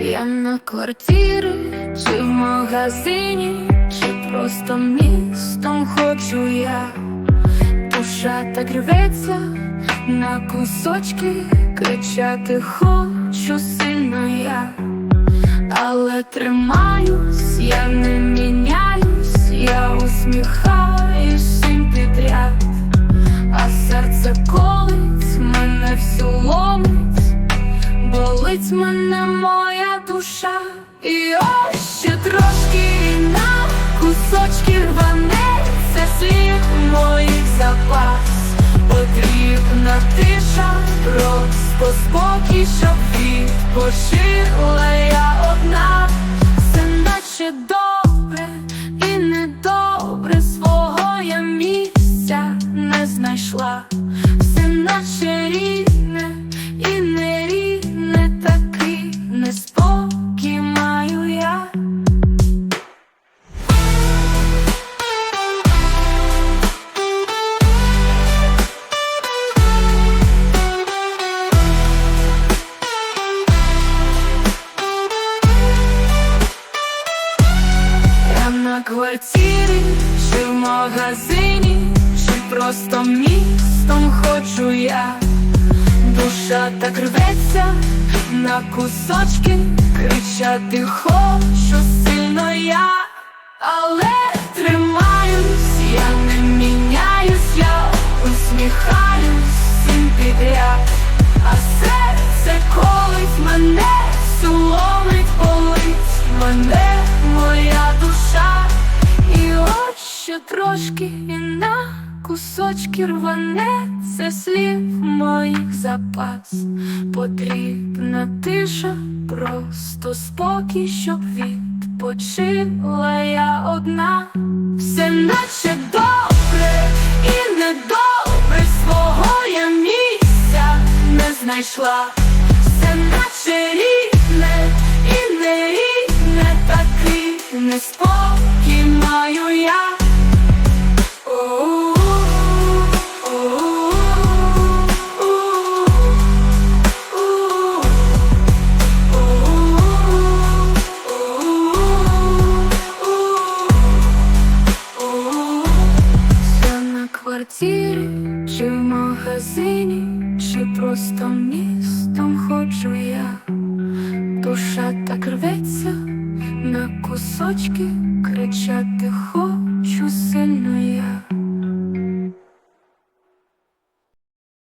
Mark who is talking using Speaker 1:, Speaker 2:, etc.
Speaker 1: Я на квартирі, чи в магазині, чи просто містом хочу я. Душа так рветься на кусочки, кричати хочу сильно я, але тримаюсь, я не міняюсь, я усміхаюсь всім підряд, а серце колить, мене всю ломить, болить мене душа, і ось ще трошки на кусочки рванеться слів моїх запас. Потрібна тиша, розпоспокій, спокій, щоб відпочила на квартирі, чи в магазині, чи просто містом хочу я. Душа так рветься на кусочки, кричати хочу сильно я, але тримаюсь, я не міняюсь, я усміхаюсь всім підряд, а серце колить мене, суломить, болить мене, моя ще трошки і на кусочки рванеться слів моїх запас. Потрібна тиша, просто спокій, щоб відпочила я одна, все наче добре і недобре свого я місця не знайшла, все наче рідне чи в магазині, чи просто містом хочу я. Душа так рветься на кусочки, кричати хочу.